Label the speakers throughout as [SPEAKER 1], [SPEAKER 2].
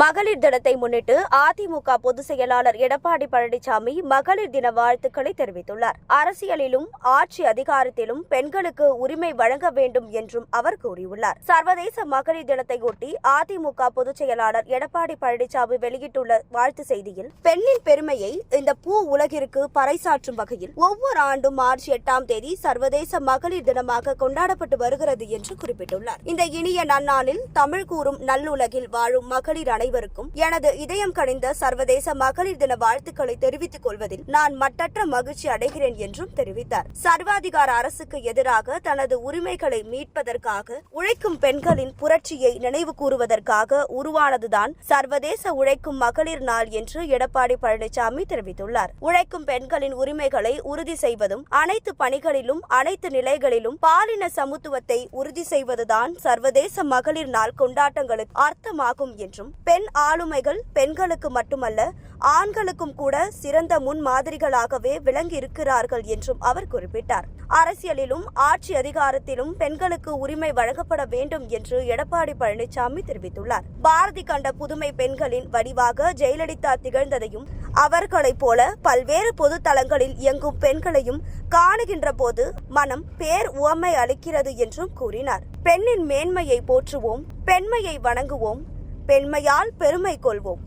[SPEAKER 1] மகளிர் தினத்தை முன்னிட்டு அதிமுக பொதுச் செயலாளர் எடப்பாடி பழனிசாமி மகளிர் தின வாழ்த்துக்களை தெரிவித்துள்ளார் அரசியலிலும் ஆட்சி அதிகாரத்திலும் பெண்களுக்கு உரிமை வழங்க வேண்டும் என்றும் அவர் கூறியுள்ளார் சர்வதேச மகளிர் ஒட்டி அதிமுக பொதுச் செயலாளர் எடப்பாடி பழனிசாமி வெளியிட்டுள்ள வாழ்த்து செய்தியில் பெண்ணின் பெருமையை இந்த பூ உலகிற்கு பறைசாற்றும் வகையில் ஒவ்வொரு ஆண்டும் மார்ச் எட்டாம் தேதி சர்வதேச மகளிர் தினமாக கொண்டாடப்பட்டு வருகிறது என்று குறிப்பிட்டுள்ளார் இந்த இனிய நன்னாளில் தமிழ் கூறும் நல்லுலகில் வாழும் மகளிர் அனைவருக்கும் எனது இதயம் கணிந்த சர்வதேச மகளிர் தின வாழ்த்துக்களை தெரிவித்துக் கொள்வதில் நான் மட்டற்ற மகிழ்ச்சி அடைகிறேன் என்றும் தெரிவித்தார் சர்வாதிகார அரசுக்கு எதிராக தனது உரிமைகளை மீட்பதற்காக உழைக்கும் பெண்களின் புரட்சியை நினைவு கூறுவதற்காக உருவானதுதான் சர்வதேச உழைக்கும் மகளிர் நாள் என்று எடப்பாடி பழனிசாமி தெரிவித்துள்ளார் உழைக்கும் பெண்களின் உரிமைகளை உறுதி செய்வதும் அனைத்து பணிகளிலும் அனைத்து நிலைகளிலும் பாலின சமத்துவத்தை உறுதி செய்வதுதான் சர்வதேச மகளிர் நாள் கொண்டாட்டங்களுக்கு அர்த்தமாகும் என்றும் பெண் ஆளுமைகள் பெண்களுக்கு மட்டுமல்ல ஆண்களுக்கும் கூட சிறந்த முன் மாதிரிகளாகவே விளங்கியிருக்கிறார்கள் என்றும் அவர் குறிப்பிட்டார் அரசியலிலும் ஆட்சி அதிகாரத்திலும் பெண்களுக்கு உரிமை வழங்கப்பட வேண்டும் என்று எடப்பாடி பழனிசாமி தெரிவித்துள்ளார் பாரதி கண்ட புதுமை பெண்களின் வடிவாக ஜெயலலிதா திகழ்ந்ததையும் அவர்களைப் போல பல்வேறு பொது தளங்களில் இயங்கும் பெண்களையும் காணுகின்ற போது மனம் பேர் உவமை அளிக்கிறது என்றும் கூறினார் பெண்ணின் மேன்மையை போற்றுவோம் பெண்மையை வணங்குவோம் பெண்மையால் பெருமை கொள்வோம்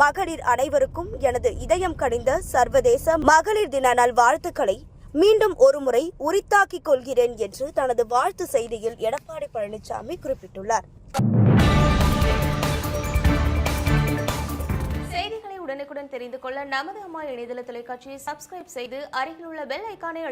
[SPEAKER 1] மகளிர் அனைவருக்கும் எனது இதயம் கடிந்த சர்வதேச மகளிர் தின நல்வாழ்த்துக்களை மீண்டும் ஒருமுறை உரித்தாக்கிக் கொள்கிறேன் என்று தனது வாழ்த்து செய்தியில் எடப்பாடி பழனிசாமி குறிப்பிட்டுள்ளார் செய்திகளை உடனுக்குடன் தெரிந்து கொள்ள நமது அம்மா இணையதள தொலைக்காட்சியை சப்ஸ்கிரைப் செய்து அருகில் உள்ள பெல் ஐக்கானை